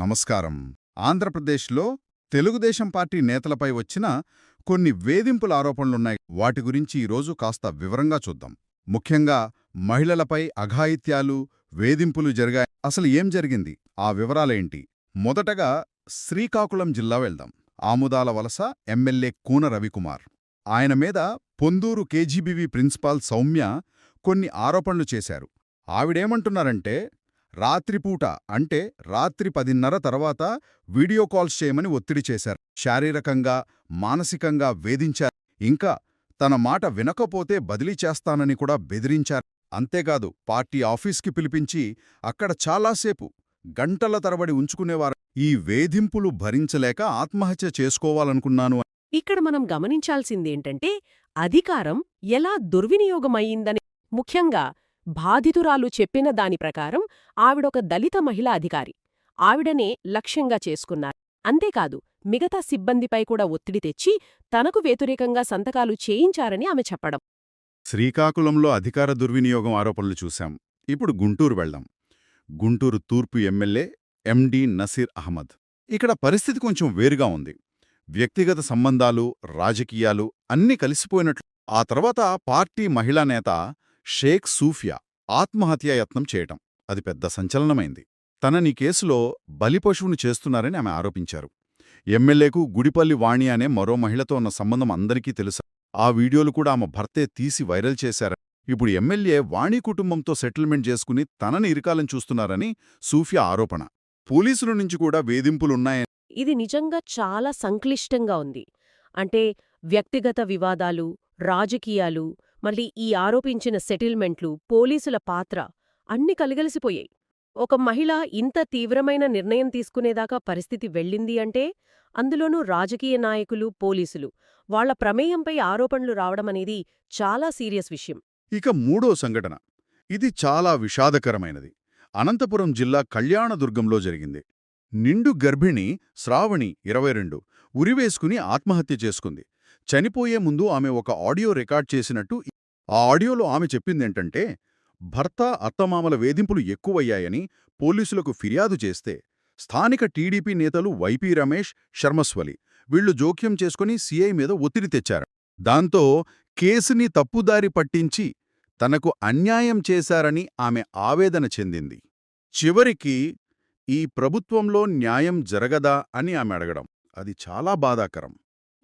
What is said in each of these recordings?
నమస్కారం. ఆంధ్రప్రదేశ్లో తెలుగుదేశం పార్టీ నేతలపై వచ్చిన కొన్ని వేధింపుల ఆరోపణలున్నాయి. వాటి గురించి ఈరోజు కాస్త వివరంగా చూద్దాం. ముఖ్యంగా మహిళలపై అఘాయిత్యాలు వేధింపులు జరిగాయి. అసలు ఏం జరిగింది? ఆ వివరాలేంటి? మొదటగా శ్రీకాకుళం జిల్లా వెళ్దాం. ఆముదాల వలస ఎమ్మెల్యే కూన రవికుమార్. ఆయన మీద పొందూరు కేజీబీవీ ప్రిన్సిపాల్ సౌమ్య కొన్ని ఆరోపణలు చేశారు. ఆవిడేమంటున్నారంటే రాత్రిపూట అంటే రాత్రి పదిన్నర తర్వాత వీడియో కాల్స్ చేయమని ఒత్తిడి చేశారు. శారీరకంగా మానసికంగా వేధించారు. ఇంకా తన మాట వినకపోతే బదిలీ చేస్తానని కూడా బెదిరించారు. అంతేకాదు పార్టీ ఆఫీస్కి పిలిపించి అక్కడ చాలాసేపు గంటల తరబడి ఉంచుకునేవారు. ఈ వేధింపులు భరించలేక ఆత్మహత్య చేసుకోవాలనుకున్నాను ఇక్కడ మనం గమనించాల్సిందేంటంటే అధికారం ఎలా దుర్వినియోగమయ్యిందని ముఖ్యంగా బాధితురాలు చెప్పిన దాని ప్రకారం ఆవిడొక దళిత మహిళా అధికారి. ఆవిడనే లక్ష్యంగా చేసుకున్నారు. అంతేకాదు మిగతా సిబ్బందిపై కూడా ఒత్తిడి తెచ్చి తనకు వ్యతిరేకంగా సంతకాలు చేయించారని ఆమె చెప్పడం. శ్రీకాకుళంలో అధికార దుర్వినియోగం ఆరోపణలు చూశాం. ఇప్పుడు గుంటూరు వెళ్దాం. గుంటూరు తూర్పు ఎమ్మెల్యే ఎండి నసీర్ అహ్మద్. ఇక్కడ పరిస్థితి కొంచెం వేరుగా ఉంది. వ్యక్తిగత సంబంధాలు రాజకీయాలు అన్నీ కలిసిపోయినట్లు ఆ తర్వాత పార్టీ మహిళా నేత షేక్ సూఫియా ఆత్మహత్యాయత్నం చేయటం. అది పెద్ద సంచలనమైంది. తనని కేసులో బలిపశువును చేస్తున్నారని ఆమె ఆరోపించారు. ఎమ్మెల్యేకు గుడిపల్లి వాణి అనే మరో మహిళతో ఉన్న సంబంధం అందరికీ తెలుసా? ఆ వీడియోలు కూడా ఆమె భర్తే తీసి వైరల్ చేశారు ఇప్పుడు ఎమ్మెల్యే వాణి కుటుంబంతో సెటిల్మెంట్ చేసుకుని తనని ఇరికాలం చూస్తున్నారని సూఫియా ఆరోపణ. పోలీసుల నుంచి కూడా వేధింపులున్నాయని. ఇది నిజంగా చాలా సంక్లిష్టంగా ఉంది. అంటే వ్యక్తిగత వివాదాలు రాజకీయాలు మళ్ళీ ఈ ఆరోపించిన సెటిల్మెంట్లు పోలీసుల పాత్ర అన్ని కలిగలిసిపోయాయి. ఒక మహిళ ఇంత తీవ్రమైన నిర్ణయం తీసుకునేదాకా పరిస్థితి వెళ్ళింది అంటే అందులోనూ రాజకీయ నాయకులు పోలీసులు వాళ్ళ ప్రమేయంపై ఆరోపణలు రావడమనేది చాలా సీరియస్ విషయం. ఇక మూడో సంఘటన. ఇది చాలా విషాదకరమైనది. అనంతపురం జిల్లా కళ్యాణదుర్గంలో జరిగింది. నిండు గర్భిణి శ్రావణి ఇరవై రెండు ఉరివేసుకుని ఆత్మహత్య చేసుకుంది. చనిపోయే ముందు ఆమె ఒక ఆడియో రికార్డ్ చేసినట్టు ఆ ఆడియోలో ఆమె చెప్పిందేంటంటే భర్త అత్తమామల వేధింపులు ఎక్కువయ్యాయని పోలీసులకు ఫిర్యాదు చేస్తే స్థానిక టీడీపీ నేతలు వైపీ రమేష్ శర్మస్వలి వీళ్ళు జోక్యం చేసుకుని సీఐ మీద ఒత్తిడి తెచ్చారు. దాంతో కేసుని తప్పుదారి పట్టించి తనకు అన్యాయం చేశారని ఆమె ఆవేదన చెందింది. చివరికి ఈ ప్రభుత్వంలో న్యాయం జరగదా అని ఆమె అడగడం. అది చాలా బాధాకరం.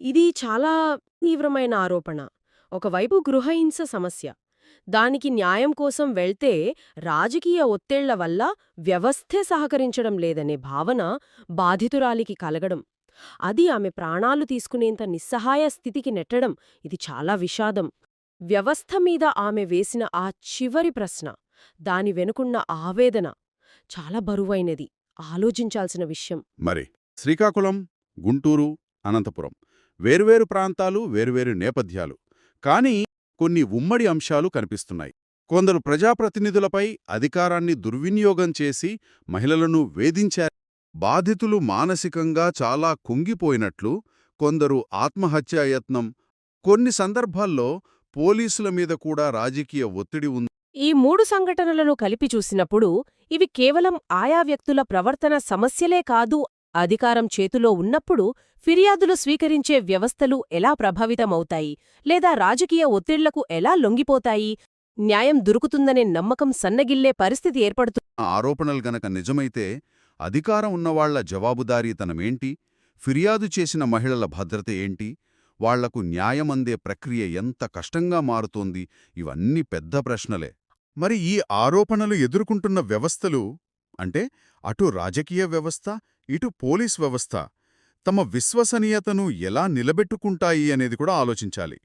ఇది చాలా తీవ్రమైన ఆరోపణ. ఒకవైపు గృహహింస సమస్య. దానికి న్యాయం కోసం వెళ్తే రాజకీయ ఒత్తిళ్ళ వల్ల వ్యవస్థే సహకరించడం లేదనే భావన బాధితురాలికి కలగడం. అది ఆమె ప్రాణాలు తీసుకునేంత నిస్సహాయ స్థితికి నెట్టడం ఇది చాలా విషాదం. వ్యవస్థ మీద ఆమె వేసిన ఆ చివరి ప్రశ్న దాని వెనుకున్న ఆవేదన చాలా బరువైనది. ఆలోచించాల్సిన విషయం. మరి శ్రీకాకుళం గుంటూరు అనంతపురం వేర్వేరు ప్రాంతాలు వేర్వేరు నేపథ్యాలు. కానీ కొన్ని ఉమ్మడి అంశాలు కనిపిస్తున్నాయి. కొందరు ప్రజాప్రతినిధులపై అధికారాన్ని దుర్వినియోగం చేసి మహిళలను వేధించారు బాధితులు మానసికంగా చాలా కుంగిపోయినట్లు కొందరు ఆత్మహత్యాయత్నం కొన్ని సందర్భాల్లో పోలీసుల మీద కూడా రాజకీయ ఒత్తిడి ఉంది. ఈ మూడు సంఘటనలను కలిపి చూసినప్పుడు ఇవి కేవలం ఆయా వ్యక్తుల ప్రవర్తన సమస్యలే కాదు అధికారం చేతిలో ఉన్నప్పుడు ఫిర్యాదులు స్వీకరించే వ్యవస్థలు ఎలా ప్రభావితమవుతాయి? లేదా రాజకీయ ఒత్తిళ్ళకు ఎలా లొంగిపోతాయి? న్యాయం దొరుకుతుందనే నమ్మకం సన్నగిల్లే పరిస్థితి ఏర్పడుతుంది ఆరోపణలు గనక నిజమైతే అధికారం ఉన్నవాళ్ళ జవాబుదారీతనమేంటి? ఫిర్యాదు చేసిన మహిళల భద్రత ఏంటి? వాళ్ళకు న్యాయమందే ప్రక్రియ ఎంత కష్టంగా మారుతోంది? ఇవన్నీ పెద్ద ప్రశ్నలే. మరి ఈ ఆరోపణలు ఎదుర్కొంటున్న వ్యవస్థలు అంటే అటు రాజకీయ వ్యవస్థ ఇటు పోలీస్ వ్యవస్థ తమ విశ్వసనీయతను ఎలా నిలబెట్టుకుంటాయి అనేది కూడా ఆలోచించాలి.